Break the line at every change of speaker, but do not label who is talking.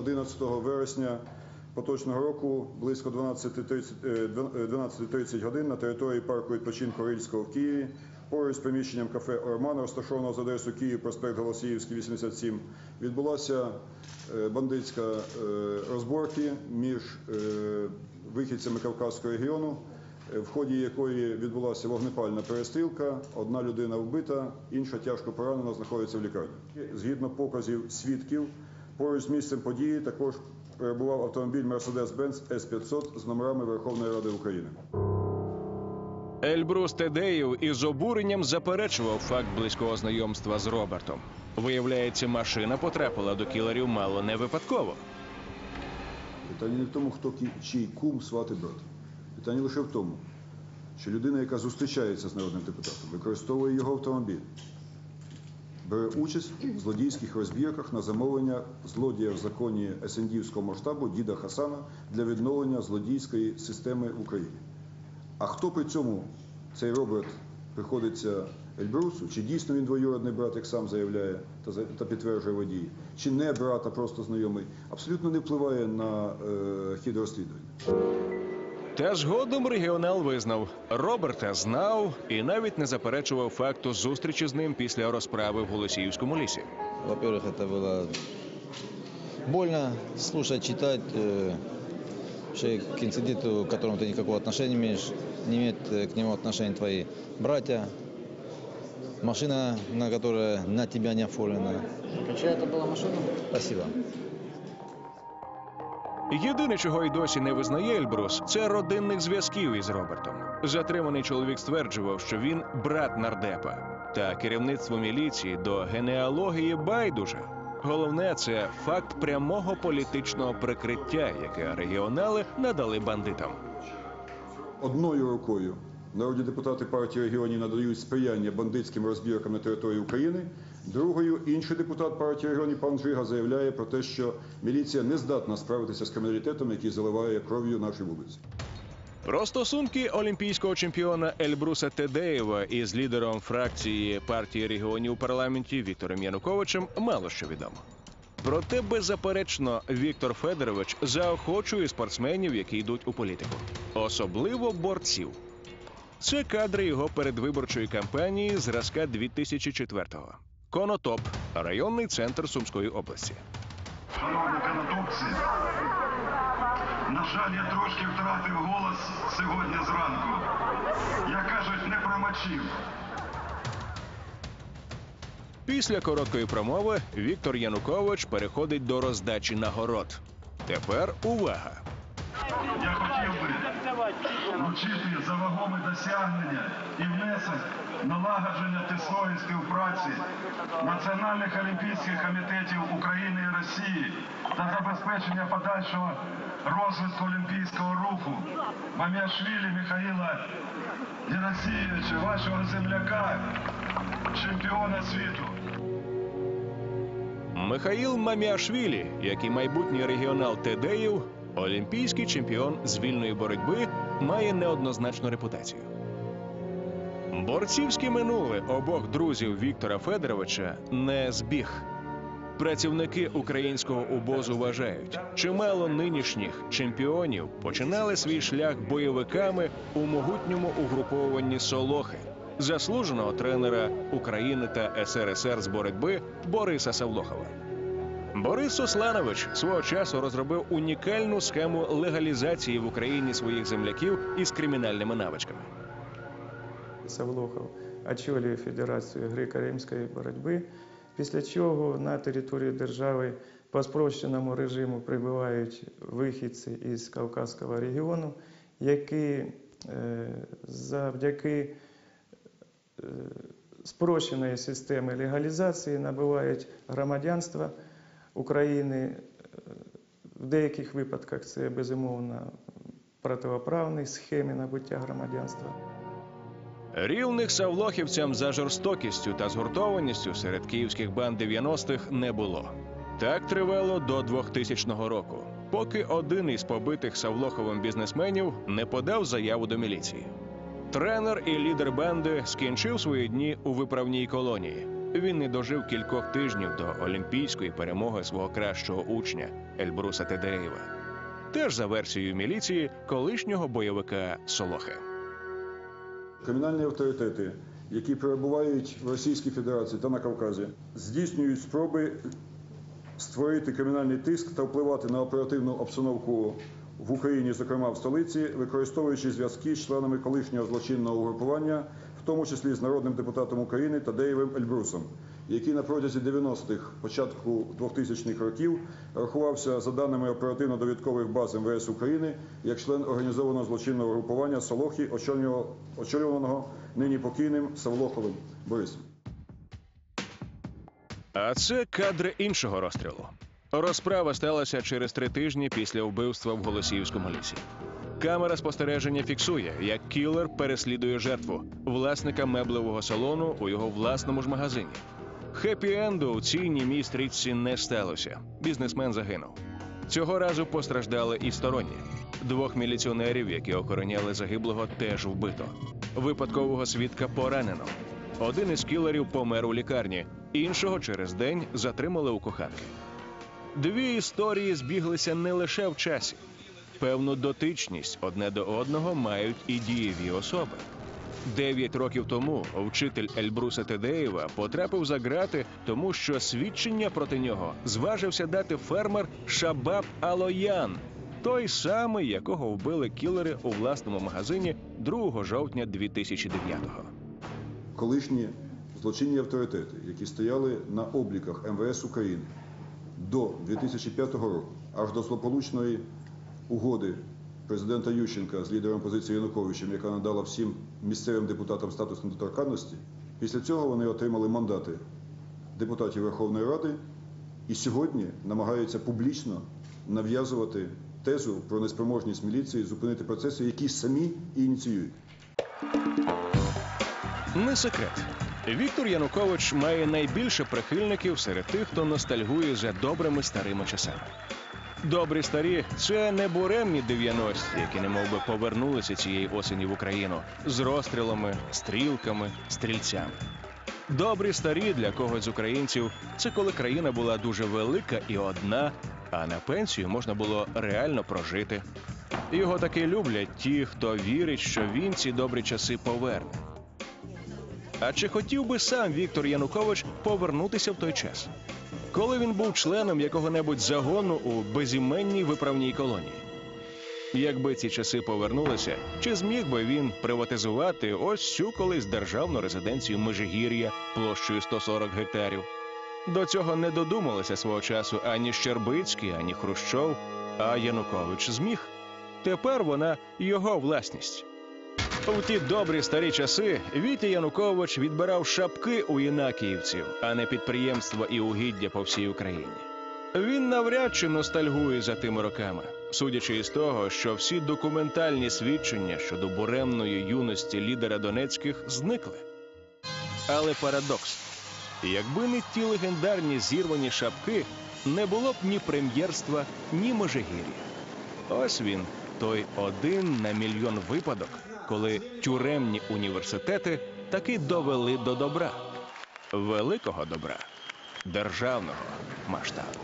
11 вересня поточного року близько 12.30 е, 12.30 годин на території парку відпочинку Рильського в Києві поруч з приміщенням кафе Орман, розташованого за адресою Київ, проспект Голосіївський, 87, відбулася е, бандитська е, розборки між е, вихідцями Кавказського регіону, е, в ході якої відбулася вогнепальна перестрілка. Одна людина вбита, інша тяжко поранена, знаходиться в лікарні. Згідно показів свідків, поруч з місцем події також перебував автомобіль Mercedes-Benz S500 з номерами Верховної Ради України.
Ельбрус Тедеєв із обуренням заперечував факт близького знайомства з Робертом. Виявляється, машина потрапила до кілерів мало не випадково.
Питання не в тому, хто чий кум, сват і брат. Питання лише в тому, що людина, яка зустрічається з народним депутатом, використовує його автомобіль, бере участь в злодійських розбірках на замовлення злодія в законі СНДівського масштабу діда Хасана для відновлення злодійської системи в Україні. А хто при цьому цей Роберт приходиться Ельбрусу? Чи дійсно він двоюродний брат, як сам заявляє та, за- та підтверджує водій, чи не брат, а просто знайомий, абсолютно не впливає на е, хід розслідування.
Та згодом регіонал визнав, Роберта знав і навіть не заперечував факту зустрічі з ним після розправи в Голосіївському лісі.
Во-первых, это было больно слушать, читать. э, Вообще к инциденту, к которому ты никакого отношения не имеешь, не имеют э, к нему отношения твои братья, машина, на которая на тебя не оформлена.
А чья это была машина?
Спасибо.
Єдине, чого й досі не визнає Ельбрус, це родинних зв'язків із Робертом. Затриманий чоловік стверджував, що він брат нардепа. Та керівництво міліції до генеалогії байдуже. Головне це факт прямого політичного прикриття, яке регіонали надали бандитам.
Одною рукою народні депутати партії регіонів надають сприяння бандитським розбіркам на території України. Другою інший депутат партії регіонів пан Жига заявляє про те, що міліція не здатна справитися з криміналітетом, який заливає кров'ю наші вулиці.
Про стосунки олімпійського чемпіона Ельбруса Тедеєва із лідером фракції партії регіонів у парламенті Віктором Януковичем мало що відомо. Проте, беззаперечно, Віктор Федорович заохочує спортсменів, які йдуть у політику, особливо борців. Це кадри його передвиборчої кампанії зразка 2004-го. Конотоп, районний центр Сумської області.
Шановні канатопці, на жаль, я трошки втратив голос сьогодні зранку. Як кажуть, не промочив.
Після короткої промови Віктор Янукович переходить до роздачі нагород. Тепер увага!
Я хотів би вручити за вагомі досягнення і внесок налагодження тісної співпраці національних олімпійських комітетів України і Росії та забезпечення подальшого розвитку олімпійського руху Маміашвілі Михаїла Єросійовича, вашого земляка, чемпіона світу.
Михаїл Маміашвілі, як і майбутній регіонал Тедеїв, олімпійський чемпіон з вільної боротьби, має неоднозначну репутацію. Борцівське минуле обох друзів Віктора Федоровича не збіг. Працівники українського обозу вважають, чимало нинішніх чемпіонів починали свій шлях бойовиками у могутньому угрупованні Солохи, заслуженого тренера України та СРСР з боротьби Бориса Савлохова. Борис Сосланович свого часу розробив унікальну схему легалізації в Україні своїх земляків із кримінальними навичками.
Савлохов очолює Федерацію греко-римської боротьби, після чого на територію держави по спрощеному режиму прибувають вихідці із Кавказського регіону, які е, завдяки е, спрощеної системи легалізації набувають громадянство України. Е, В деяких випадках це безумовно противоправні схеми набуття громадянства.
Рівних савлохівцям за жорстокістю та згуртованістю серед київських банд 90-х не було. Так тривало до 2000 року, поки один із побитих Савлоховим бізнесменів не подав заяву до міліції. Тренер і лідер банди скінчив свої дні у виправній колонії. він не дожив кількох тижнів до олімпійської перемоги свого кращого учня Ельбруса Тедеєва. Теж за версією міліції колишнього бойовика Солохи.
Кримінальні авторитети, які перебувають в Російській Федерації та на Кавказі, здійснюють спроби створити кримінальний тиск та впливати на оперативну обстановку в Україні, зокрема в столиці, використовуючи зв'язки з членами колишнього злочинного угрупування, в тому числі з народним депутатом України Тадеєвим Ельбрусом, який на протязі 90-х, початку 2000-х років рахувався за даними оперативно-довідкових баз МВС України як член організованого злочинного угрупування Солохи, очолюваного нині покійним Савлоховим Борисом.
А це кадри іншого розстрілу. Розправа сталася через три тижні після вбивства в Голосіївському лісі. Камера спостереження фіксує, як кілер переслідує жертву власника меблевого салону у його власному ж магазині. Хеппі-енду у цій німій стрічці не сталося. Бізнесмен загинув. Цього разу постраждали і сторонні. Двох міліціонерів, які охороняли загиблого, теж вбито. Випадкового свідка поранено. Один із кілерів помер у лікарні, іншого через день затримали у коханки. Дві історії збіглися не лише в часі. Певну дотичність одне до одного мають і дієві особи. Дев'ять років тому вчитель Ельбруса Тедеєва потрапив за ґрати, тому що свідчення проти нього зважився дати фермер Шабаб Алоян, той самий, якого вбили кілери у власному магазині 2 жовтня 2009-го.
колишні злочинні авторитети, які стояли на обліках МВС України до 2005 року, аж до злополучної угоди президента Ющенка з лідером опозиції Януковичем, яка надала всім місцевим депутатам статус недоторканності. Після цього вони отримали мандати депутатів Верховної Ради і сьогодні намагаються публічно нав'язувати тезу про неспроможність міліції зупинити процеси, які самі ініціюють.
Не секрет. Віктор Янукович має найбільше прихильників серед тих, хто ностальгує за добрими старими часами. Добрі старі це не буремні 90-ті, які немов би повернулися цієї осені в Україну з розстрілами, стрілками, стрільцями. Добрі старі для когось з українців це коли країна була дуже велика і одна, а на пенсію можна було реально прожити. Його таки люблять ті, хто вірить, що він ці добрі часи поверне. А чи хотів би сам Віктор Янукович повернутися в той час? Коли він був членом якого-небудь загону у безіменній виправній колонії? Якби ці часи повернулися, чи зміг би він приватизувати ось цю колись державну резиденцію Межигір'я площею 140 гектарів? До цього не додумалися свого часу ані Щербицький, ані Хрущов, а Янукович зміг. Тепер вона його власність. У ті добрі старі часи Вітя Янукович відбирав шапки у інакіївців, а не підприємства і угіддя по всій Україні. Він навряд чи ностальгує за тими роками, судячи із того, що всі документальні свідчення щодо буремної юності лідера Донецьких зникли. Але парадокс: якби не ті легендарні зірвані шапки, не було б ні прем'єрства, ні Межигір'я. Ось він, той один на мільйон випадок, коли тюремні університети таки довели до добра, великого добра, державного масштабу.